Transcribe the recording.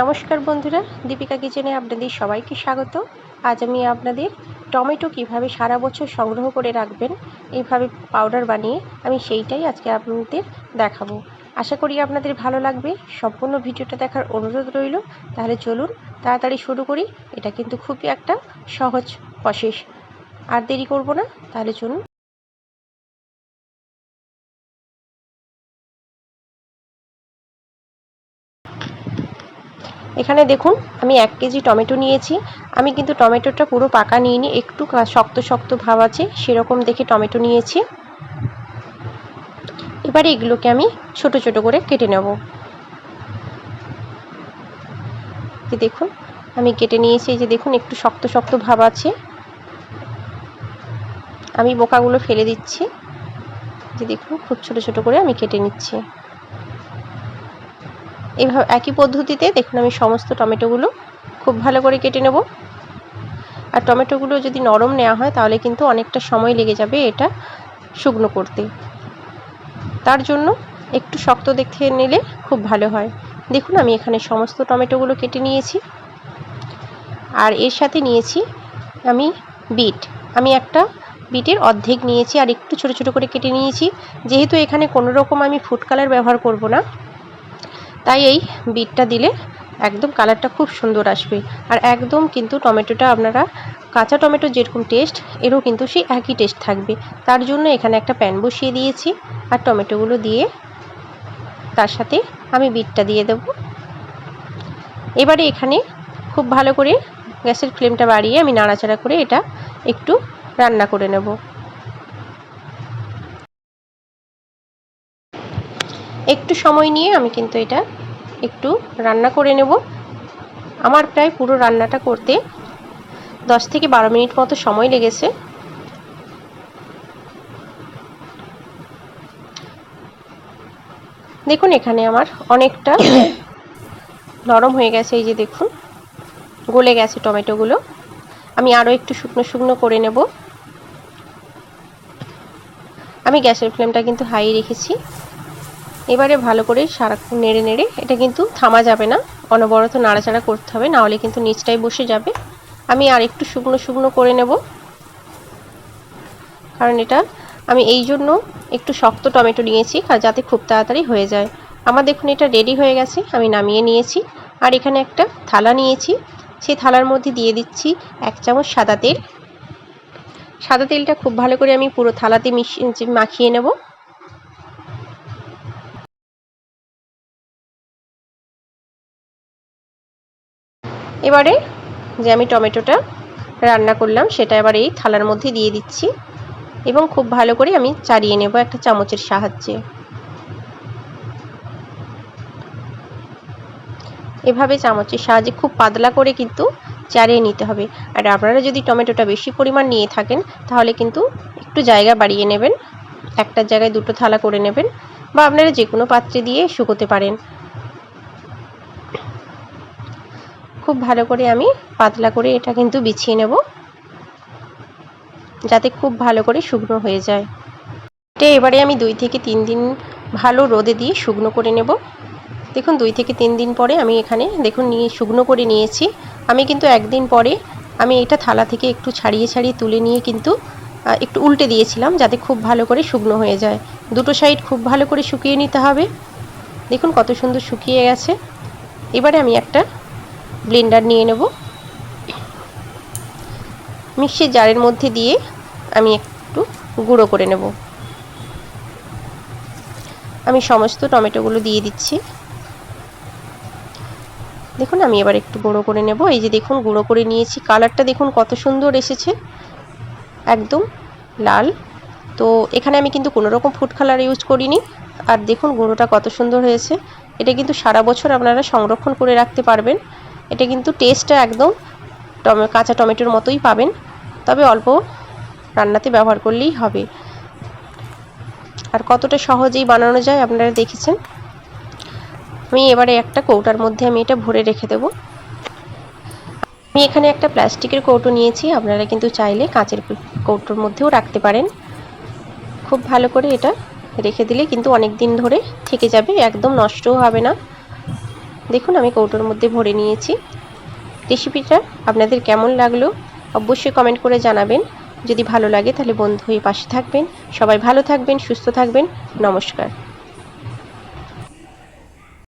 নমস্কার বন্ধুরা, দীপিকা কিচেনে আপনাদের সবাইকে স্বাগত। আজ আমি আপনাদের টমেটো কীভাবে সারা বছর সংগ্রহ করে রাখবেন, এইভাবে পাউডার বানিয়ে আমি সেইটাই আজকে আপনাদের দেখাবো। আশা করি আপনাদের ভালো লাগবে। সম্পূর্ণ ভিডিওটা দেখার অনুরোধ রইল। তাহলে চলুন, তাড়াতাড়ি শুরু করি। এটা কিন্তু খুবই একটা সহজ প্রসেস আর দেরি করব না, তাহলে চলুন। এখানে দেখুন, আমি এক কেজি টমেটো নিয়েছি। আমি কিন্তু টমেটোটা পুরো পাকা নিইনি, একটু শক্ত শক্ত ভাব আছে, সেরকম দেখে টমেটো নিয়েছি। এবারে এগুলোকে আমি ছোট ছোট করে কেটে নেব। যে দেখুন, আমি কেটে নিয়েছি যে দেখুন, একটু শক্ত শক্ত ভাব আছে। আমি বোকাগুলো ফেলে দিচ্ছি। যে দেখুন, খুব ছোট ছোট করে আমি কেটে নিচ্ছি। এইভাবে একই পদ্ধতিতে দেখুন আমি সমস্ত টমেটোগুলো খুব ভালো করে কেটে নেব। আর টমেটোগুলো যদি নরম নেওয়া হয় তাহলে কিন্তু অনেকটা সময় লেগে যাবে এটা শুকনো করতে। তার জন্য একটু শক্ত দেখে নিলে খুব ভালো হয়। দেখুন আমি এখানে সমস্ত টমেটোগুলো কেটে নিয়েছি। আর এর সাথে নিয়েছি আমি বিট। আমি একটা বিটের অর্ধেক নিয়েছি আর একটু ছোট ছোট করে কেটে নিয়েছি। যেহেতু এখানে কোনো রকম আমি ফুড কালার ব্যবহার করব না তাই এই বিটটা দিলে একদম কালারটা খুব সুন্দর আসবে। আর একদম কিন্তু টমেটোটা আপনারা কাঁচা টমেটো যেরকম টেস্ট এরও কিন্তু সেই একই টেস্ট থাকবে। তার জন্য এখানে একটা প্যান বসিয়ে দিয়েছি আর টমেটোগুলো দিয়ে তার সাথে আমি বিটটা দিয়ে দেব। এবারে এখানে খুব ভালো করে গ্যাসের ফ্লেমটা বাড়িয়ে আমি নাড়াচাড়া করে এটা একটু রান্না করে নেব। একটু সময় নিয়ে আমি কিন্তু এটা একটু রান্না করে নেব। আমার প্রায় পুরো রান্নাটা করতে দশ থেকে বারো মিনিট মতো সময় লেগেছে। দেখুন, এখানে আমার অনেকটা নরম হয়ে গেছে, এই যে দেখুন, গলে গেছে টমেটোগুলো। আমি আরও একটু শুকনো শুকনো করে নেব। আমি গ্যাসের ফ্লেমটা কিন্তু হাই রেখেছি। এবারে ভালো করে সারাক্ষণ নেড়ে নেড়ে, এটা কিন্তু থামা যাবে না। অনবরত নাড়াচাড়া করতে হবে নাহলে কিন্তু নিচটাই বসে যাবে। আমি আর একটু শুকনো শুকনো করে নেব। কারণ এটা আমি এই জন্য একটু শক্ত টমেটো নিয়েছি যাতে খুব তাড়াতাড়ি হয়ে যায়। আমার দেখুন এটা রেডি হয়ে গেছে, আমি নামিয়ে নিয়েছি। আর এখানে একটা থালা নিয়েছি সেই থালার মধ্যে দিয়ে দিচ্ছি এক চামচ সাদা তেল। সাদা তেলটা খুব ভালো করে আমি পুরো থালাতে মিশিয়ে মাখিয়ে নেব। এবারে যে আমি টমেটোটা রান্না করলাম, সেটা এবার এই থালার মধ্যে দিয়ে দিচ্ছি এবং খুব ভালো করে আমি চারিয়ে নেব একটা চামচের সাহায্যে। এভাবে চামচের সাহায্যে খুব পাতলা করে কিন্তু চারিয়ে নিতে হবে। আর আপনারা যদি টমেটোটা বেশি পরিমাণ নিয়ে থাকেন, তাহলে কিন্তু একটু জায়গা বাড়িয়ে নেবেন, একটা জায়গায় দুটো থালা করে নেবেন বা আপনারা যে কোনো পাত্রে দিয়ে শুকোতে পারেন। খুব ভালো করে আমি পাতলা করে এটা কিন্তু বিছিয়ে নেব, যাতে খুব ভালো করে শুকনো হয়ে যায়। এটা এবারে আমি দুই থেকে তিন দিন ভালো রোদে দিয়ে শুকনো করে নেব। দেখুন, দুই থেকে তিন দিন পরে আমি এখানে, দেখুন, নিয়ে শুকনো করে নিয়েছি। আমি কিন্তু একদিন পরে আমি এটা থালা থেকে একটু ছাড়িয়ে ছাড়িয়ে তুলে নিয়ে কিন্তু একটু উল্টে দিয়েছিলাম যাতে খুব ভালো করে শুকনো হয়ে যায়। দুটো সাইড খুব ভালো করে শুকিয়ে নিতে হবে। দেখুন, কত সুন্দর শুকিয়ে গেছে। এবারে আমি একটা ব্লেন্ডার নিয়ে নেব। মিক্সির জারের মধ্যে দিয়ে আমি একটু গুঁড়ো করে নেব। আমি সমস্ত টমেটোগুলো দিয়ে দিচ্ছি। দেখুন, আমি এবার একটু গুঁড়ো করে নেব। এই যে দেখুন, গুঁড়ো করে নিয়েছি। কালারটা দেখুন, কত সুন্দর এসেছে। একদম লাল। তো এখানে আমি কিন্তু কোনো রকম ফুড কালার ইউজ করিনি। আর দেখুন, গুঁড়োটা কত সুন্দর হয়েছে। এটা কিন্তু সারা বছর আপনারা সংরক্ষণ করে রাখতে পারবেন। এটা কিন্তু টেস্টটা একদম টমে, কাঁচা টমেটোর মতোই পাবেন। তবে অল্প রান্নাতে ব্যবহার করলেই হবে। আর কতটা সহজেই বানানো যায় আপনারা দেখেছেন? আমি এবারে একটা কৌটার মধ্যে আমি এটা ভরে রেখে দেব। আমি এখানে একটা প্লাস্টিকের কৌটো নিয়েছি, আপনারা কিন্তু চাইলে কাঁচের কৌটোর মধ্যেও রাখতে পারেন। খুব ভালো করে এটা রেখে দিলে কিন্তু অনেক দিন ধরে থেকে যাবে, একদম নষ্টও হবে না। দেখুন, আমি কৌটোর মধ্যে ভরে নিয়েছি। রেসিপিটা আপনাদের কেমন লাগল অবশ্যই কমেন্ট করে জানাবেন। যদি ভালো লাগে তাহলে বন্ধু হয়ে পাশে থাকবেন। সবাই ভালো থাকবেন, সুস্থ থাকবেন। নমস্কার।